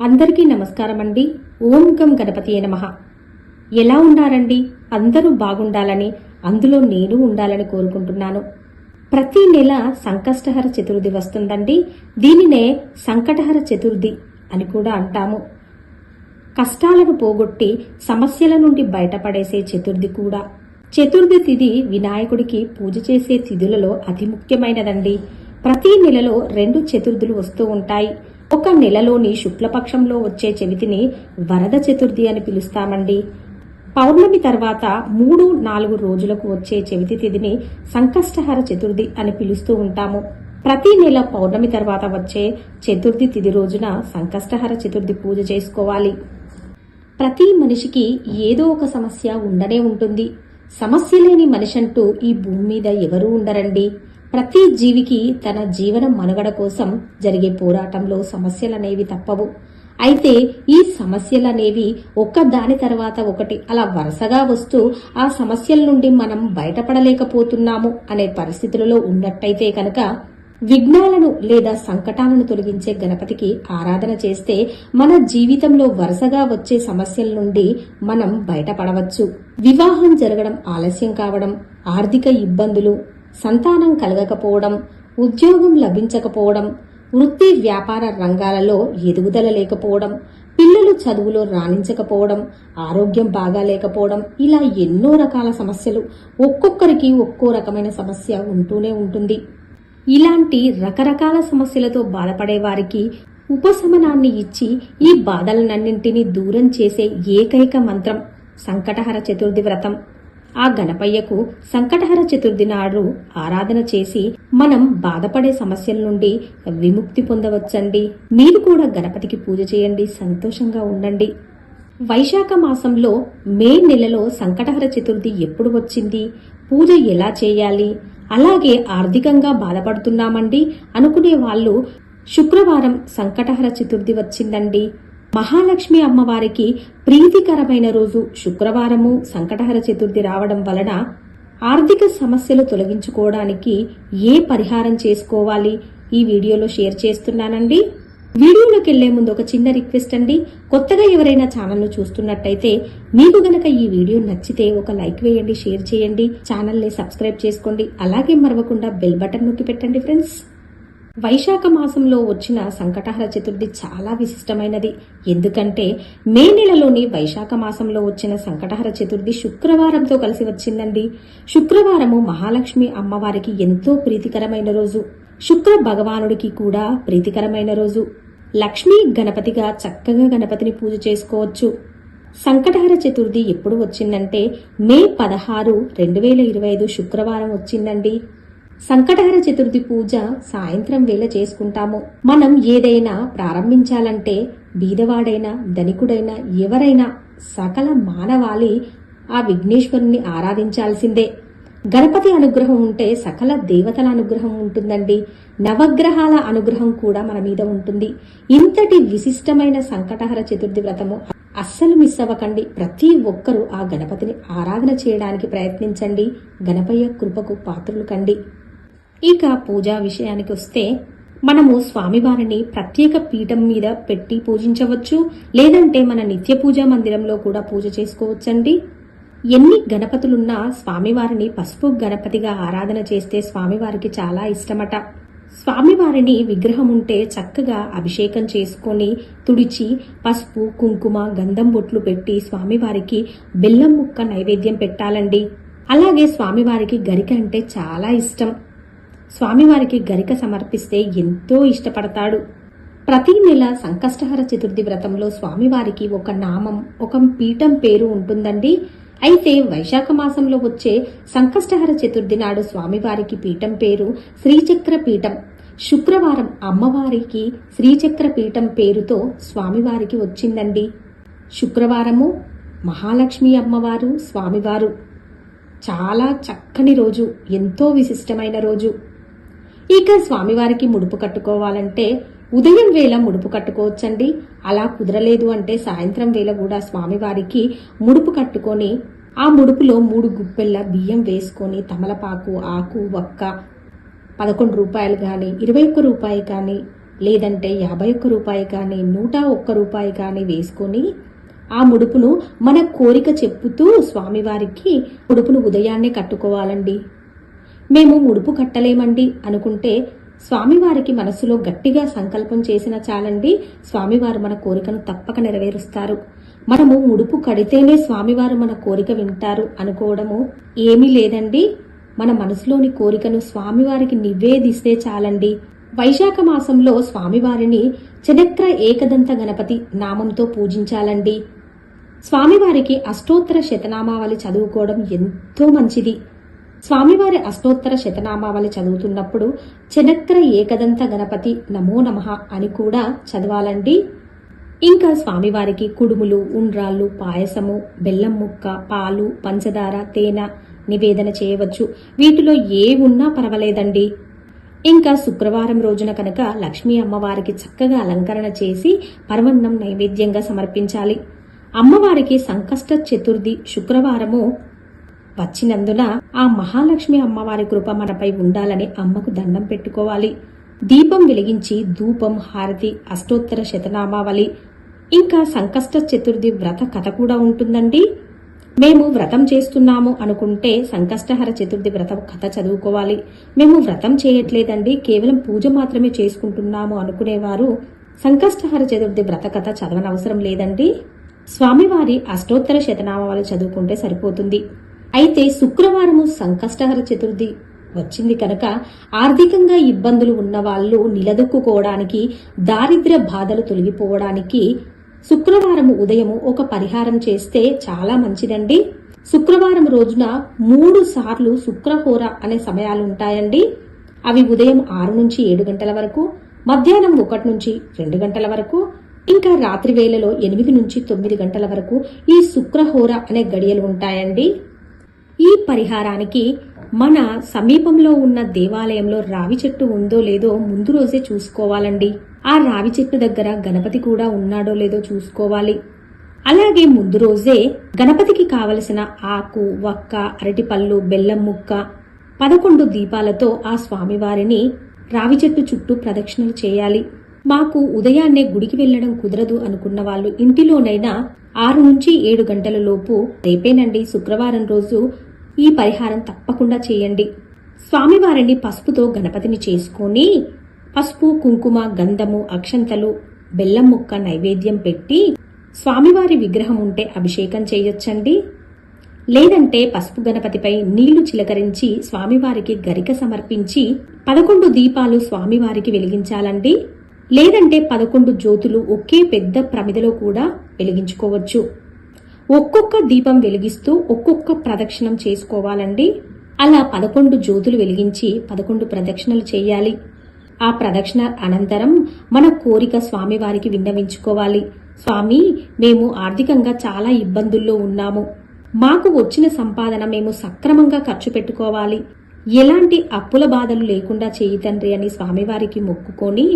అందరికీ నమస్కారం అండి. ఓం గం గణపతి నమ. ఎలా ఉన్నారండి అందరూ బాగుండాలని అందులో నేను ఉండాలని కోరుకుంటున్నాను. ప్రతి నెల సంకష్టహర చతుర్థి వస్తుందండి. దీనినే సంకటహర చతుర్థి అని కూడా అంటాము. కష్టాలను పోగొట్టి సమస్యల నుండి బయటపడేసే చతుర్థి కూడా. చతుర్థి తిథి వినాయకుడికి పూజ చేసే తిథులలో అతి ముఖ్యమైనదండి. ప్రతి నెలలో రెండు చతుర్థులు వస్తూ ఉంటాయి. ఒక నెలలోని శుక్లపక్షంలో వచ్చే చవితిని వరద చతుర్థి అని పిలుస్తామండి. పౌర్ణమి తర్వాత మూడు నాలుగు రోజులకు వచ్చే చవితి తిథిని సంకష్టహర చతుర్థి అని పిలుస్తూ ఉంటాము. ప్రతి నెల పౌర్ణమి తర్వాత వచ్చే చతుర్థి తిథి రోజున సంకష్టహర చతుర్థి పూజ చేసుకోవాలి. ప్రతి మనిషికి ఏదో ఒక సమస్య ఉండనే ఉంటుంది. సమస్య లేని మనిషి అంటూ ఈ భూమి మీద ఎవరూ ఉండరండి. ప్రతి జీవికి తన జీవన మనుగడ కోసం జరిగే పోరాటంలో సమస్యలనేవి తప్పవు. అయితే ఈ సమస్యలనేవి ఒక్క దాని తర్వాత ఒకటి అలా వరుసగా వస్తూ ఆ సమస్యల నుండి మనం బయటపడలేకపోతున్నాము అనే పరిస్థితులలో ఉన్నట్టయితే కనుక విఘ్నాలను లేదా సంకటాలను తొలగించే గణపతికి ఆరాధన చేస్తే మన జీవితంలో వరుసగా వచ్చే సమస్యల నుండి మనం బయటపడవచ్చు. వివాహం జరగడం ఆలస్యం కావడం ఆర్థిక ఇబ్బందులు సంతానం కలగకపోవడం ఉద్యోగం లభించకపోవడం వృత్తి వ్యాపార రంగాలలో ఎదుగుదల లేకపోవడం పిల్లలు చదువులో రాణించకపోవడం ఆరోగ్యం బాగా లేకపోవడం ఇలా ఎన్నో రకాల సమస్యలు ఒక్కొక్కరికి ఒక్కో రకమైన సమస్య ఉంటూనే ఉంటుంది. ఇలాంటి రకరకాల సమస్యలతో బాధపడే వారికి ఉపశమనాన్ని ఇచ్చి ఈ బాధలనన్నింటినీ దూరం చేసే ఏకైక మంత్రం సంకటహర చతుర్థి వ్రతం. ఆ గణపయ్యకు సంకటహర చతుర్థి నాడు ఆరాధన చేసి మనం బాధపడే సమస్యల నుండి విముక్తి పొందవచ్చండి. మీరు కూడా గణపతికి పూజ చేయండి సంతోషంగా ఉండండి. వైశాఖ మాసంలో మే నెలలో సంకటహర చతుర్థి ఎప్పుడు వచ్చింది? పూజ ఎలా చేయాలి? అలాగే ఆర్థికంగా బాధపడుతున్నామండి అనుకునే వాళ్ళు శుక్రవారం సంకటహర చతుర్థి వచ్చిందండి. మహాలక్ష్మి అమ్మవారికి ప్రీతికరమైన రోజు శుక్రవారము సంకటహర చతుర్థి రావడం వలన ఆర్థిక సమస్యలు తొలగించుకోవడానికి ఏ పరిహారం చేసుకోవాలి? ఈ వీడియోలో షేర్ చేస్తున్నానండి. వీడియోలోకి వెళ్ళే ముందు ఒక చిన్న రిక్వెస్ట్ అండి. కొత్తగా ఎవరైనా ఛానల్ను చూస్తున్నట్టయితే మీకు గనక ఈ వీడియో నచ్చితే ఒక లైక్ వేయండి షేర్ చేయండి. ఛానల్ని సబ్స్క్రైబ్ చేసుకోండి. అలాగే మరవకుండా బెల్ బటన్ నొక్కి పెట్టండి ఫ్రెండ్స్. వైశాఖ మాసంలో వచ్చిన సంకటహర చతుర్థి చాలా విశిష్టమైనది. ఎందుకంటే మే నెలలోని వైశాఖ మాసంలో వచ్చిన సంకటహర చతుర్థి శుక్రవారంతో కలిసి వచ్చిందండి. శుక్రవారము మహాలక్ష్మి అమ్మవారికి ఎంతో ప్రీతికరమైన రోజు. శుక్ర భగవానుడికి కూడా ప్రీతికరమైన రోజు. లక్ష్మీ గణపతిగా చక్కగా గణపతిని పూజ చేసుకోవచ్చు. సంకటహర చతుర్థి ఎప్పుడు వచ్చిందంటే మే పదహారు రెండు వేల ఇరవై ఐదు శుక్రవారం వచ్చిందండి. సంకటహర చతుర్థి పూజ సాయంత్రం వేళ చేసుకుంటాము. మనం ఏదైనా ప్రారంభించాలంటే బీదవాడైనా ధనికుడైనా ఎవరైనా సకల మానవాళి ఆ విఘ్నేశ్వరుని ఆరాధించాల్సిందే. గణపతి అనుగ్రహం ఉంటే సకల దేవతల అనుగ్రహం ఉంటుందండి. నవగ్రహాల అనుగ్రహం కూడా మన మీద ఉంటుంది. ఇంతటి విశిష్టమైన సంకటహర చతుర్థి వ్రతము అస్సలు మిస్ అవ్వకండి. ప్రతి ఒక్కరూ ఆ గణపతిని ఆరాధన చేయడానికి ప్రయత్నించండి. గణపయ్య కృపకు పాత్రులు కండి. ఇక పూజా విషయానికి వస్తే మనము స్వామివారిని ప్రత్యేక పీఠం మీద పెట్టి పూజించవచ్చు లేదంటే మన నిత్య పూజా మందిరంలో కూడా పూజ చేసుకోవచ్చండి. ఎన్ని గణపతులున్నా స్వామివారిని పసుపు గణపతిగా ఆరాధన చేస్తే స్వామివారికి చాలా ఇష్టమట. స్వామివారిని విగ్రహం ఉంటే చక్కగా అభిషేకం చేసుకొని తుడిచి పసుపు కుంకుమ గంధం బొట్లు పెట్టి స్వామివారికి బెల్లం ముక్క నైవేద్యం పెట్టాలండి. అలాగే స్వామివారికి గరిక అంటే చాలా ఇష్టం. స్వామివారికి గరిక సమర్పిస్తే ఎంతో ఇష్టపడతాడు. ప్రతి నెల సంకష్టహర చతుర్థి వ్రతంలో స్వామివారికి ఒక నామం ఒక పీఠం పేరు ఉంటుందండి. అయితే వైశాఖ మాసంలో వచ్చే సంకష్టహర చతుర్థి నాడు స్వామివారికి పీఠం పేరు శ్రీచక్ర పీఠం శుక్రవారం అమ్మవారికి శ్రీచక్ర పీఠం పేరుతో స్వామివారికి వచ్చిందండి. శుక్రవారము మహాలక్ష్మి అమ్మవారు స్వామివారు. చాలా చక్కని రోజు ఎంతో విశిష్టమైన రోజు. ఇక స్వామివారికి ముడుపు కట్టుకోవాలంటే ఉదయం వేళ ముడుపు కట్టుకోవచ్చండి. అలా కుదరలేదు అంటే సాయంత్రం వేళ కూడా స్వామివారికి ముడుపు కట్టుకొని ఆ ముడుపులో మూడు గుప్పెళ్ళ బియ్యం వేసుకొని తమలపాకు ఆకు వక్క పదకొండు రూపాయలు కానీ ఇరవై ఒక్క రూపాయి కానీ లేదంటే యాభై ఒక్క రూపాయి కానీ నూట ఒక్క రూపాయి కానీ వేసుకొని ఆ ముడుపును మన కోరిక చెప్పుతూ స్వామివారికి ముడుపును ఉదయాన్నే కట్టుకోవాలండి. మేము ముడుపు కట్టలేమండి అనుకుంటే స్వామివారికి మనసులో గట్టిగా సంకల్పం చేసిన చాలండి స్వామివారు మన కోరికను తప్పక నెరవేరుస్తారు. మనము ముడుపు కడితేనే స్వామివారు మన కోరిక వింటారు అనుకోవడము ఏమీ లేదండి. మన మనసులోని కోరికను స్వామివారికి నివేదిస్తే చాలండి. వైశాఖ మాసంలో స్వామివారిని చనక్ర ఏకదంత గణపతి నామంతో పూజించాలండి. స్వామివారికి అష్టోత్తర శతనామావళి చదువుకోవడం ఎంతో మంచిది. స్వామివారి అష్టోత్తర శతనామావళి చదువుతున్నప్పుడు చనక్ర ఏకదంత గణపతి నమో నమః అని కూడా చదవాలండి. ఇంకా స్వామివారికి కుడుములు ఉండ్రాళ్ళు పాయసము బెల్లం ముక్క పాలు పంచదార తేనె నివేదన చేయవచ్చు. వీటిలో ఏ ఉన్నా పర్వాలేదండి. ఇంకా శుక్రవారం రోజున కనుక లక్ష్మీ అమ్మవారికి చక్కగా అలంకరణ చేసి పరమన్నం నైవేద్యంగా సమర్పించాలి. అమ్మవారికి సంకష్ట చతుర్థి శుక్రవారము వచ్చినందున ఆ మహాలక్ష్మి అమ్మవారి కృప మనపై ఉండాలని అమ్మకు దండం పెట్టుకోవాలి. దీపం వెలిగించి ధూపం హారతి అష్టోత్తర శతనామావళి ఇంకా సంకష్ట చతుర్థి వ్రత కథ కూడా ఉంటుందండి. మేము వ్రతం చేస్తున్నాము అనుకుంటే సంకష్టహర చతుర్థి వ్రత కథ చదువుకోవాలి. మేము వ్రతం చేయట్లేదండి కేవలం పూజ మాత్రమే చేసుకుంటున్నాము అనుకునేవారు సంకష్టహర చతుర్థి వ్రత కథ చదవనవసరం లేదండి. స్వామివారి అష్టోత్తర శతనామాలు చదువుకుంటే సరిపోతుంది. అయితే శుక్రవారము సంకష్టహర చతుర్థి వచ్చింది కనుక ఆర్థికంగా ఇబ్బందులు ఉన్న వాళ్ళు నిలదొక్కుకోవడానికి దారిద్ర్య బాధలు తొలగిపోవడానికి శుక్రవారం ఉదయం ఒక పరిహారం చేస్తే చాలా మంచిదండి. శుక్రవారం రోజున మూడు సార్లు శుక్రహోర అనే సమయాలు ఉంటాయండి. అవి ఉదయం ఆరు నుంచి ఏడు గంటల వరకు మధ్యాహ్నం ఒకటి నుంచి రెండు గంటల వరకు ఇంకా రాత్రి వేళలో ఎనిమిది నుంచి తొమ్మిది గంటల వరకు ఈ శుక్రహోర అనే గడియలు ఉంటాయండి. ఈ పరిహారానికి మన సమీపంలో ఉన్న దేవాలయంలో రావి చెట్టు ఉందో లేదో ముందు రోజే చూసుకోవాలండి. ఆ రావి చెట్టు దగ్గర గణపతి కూడా ఉన్నాడో లేదో చూసుకోవాలి. అలాగే ముందు రోజే గణపతికి కావలసిన ఆకు వక్క అరటిపళ్ళు బెల్లం ముక్క పదకొండు దీపాలతో ఆ స్వామివారిని రావి చెట్టు చుట్టూ ప్రదక్షిణలు చేయాలి. మాకు ఉదయాన్నే గుడికి వెళ్ళడం కుదరదు అనుకున్న వాళ్ళు ఇంటిలోనైనా ఆరు నుంచి ఏడు గంటల లోపు రేపేనండి శుక్రవారం రోజు ఈ పరిహారం తప్పకుండా చేయండి. స్వామివారిని పసుపుతో గణపతిని చేసుకొని పసుపు కుంకుమ గంధము అక్షంతలు బెల్లం ముక్క నైవేద్యం పెట్టి స్వామివారి విగ్రహం ఉంటే అభిషేకం చేయొచ్చండి. లేదంటే పసుపు గణపతిపై నీళ్ళు చిలకరించి స్వామివారికి గరిక సమర్పించి పదకొండు దీపాలు స్వామివారికి వెలిగించాలండి. లేదంటే పదకొండు జ్యోతులు ఒకే పెద్ద ప్రమిదలో కూడా వెలిగించుకోవచ్చు. ఒక్కొక్క దీపం వెలిగిస్తూ ఒక్కొక్క ప్రదక్షిణం చేసుకోవాలండి. అలా పదకొండు జ్యోతులు వెలిగించి పదకొండు ప్రదక్షిణలు చేయాలి. ఆ ప్రదక్షిణ అనంతరం మన కోరిక స్వామివారికి విన్నవించుకోవాలి. స్వామి మేము ఆర్థికంగా చాలా ఇబ్బందుల్లో ఉన్నాము. మాకు వచ్చిన సంపాదన మేము సక్రమంగా ఖర్చు పెట్టుకోవాలి. ఎలాంటి అప్పుల బాధలు లేకుండా చేయి తండ్రి అని స్వామివారికి మొక్కుకొని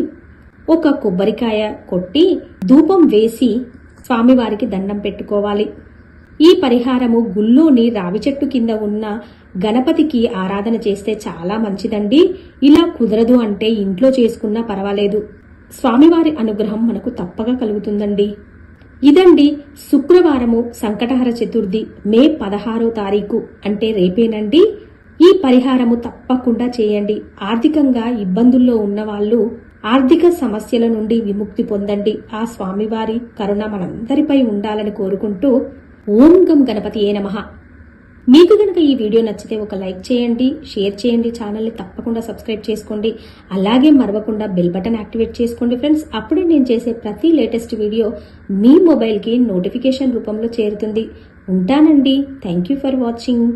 ఒక కొబ్బరికాయ కొట్టి ధూపం వేసి స్వామివారికి దండం పెట్టుకోవాలి. ఈ పరిహారము గుళ్ళోని రావి చెట్టు కింద ఉన్న గణపతికి ఆరాధన చేస్తే చాలా మంచిదండి. ఇలా కుదరదు అంటే ఇంట్లో చేసుకున్నా పర్వాలేదు. స్వామివారి అనుగ్రహం మనకు తప్పగా కలుగుతుందండి. ఇదండి శుక్రవారము సంకటహర చతుర్థి మే పదహారో తారీఖు. అంటే రేపేనండి. ఈ పరిహారము తప్పకుండా చేయండి. ఆర్థికంగా ఇబ్బందుల్లో ఉన్న వాళ్ళు ఆర్థిక సమస్యల నుండి విముక్తి పొందండి. ఆ స్వామివారి కరుణ మనందరిపై ఉండాలని కోరుకుంటూ ఓం గం గణపతి ఏ నమః. మీకు కనుక ఈ వీడియో నచ్చితే ఒక లైక్ చేయండి షేర్ చేయండి ఛానల్ని తప్పకుండా సబ్స్క్రైబ్ చేసుకోండి. అలాగే మరవకుండా బెల్ బటన్ యాక్టివేట్ చేసుకోండి ఫ్రెండ్స్. అప్పుడే నేను చేసే ప్రతి లేటెస్ట్ వీడియో మీ మొబైల్కి నోటిఫికేషన్ రూపంలో చేరుతుంది. ఉంటానండి. Thank you for watching.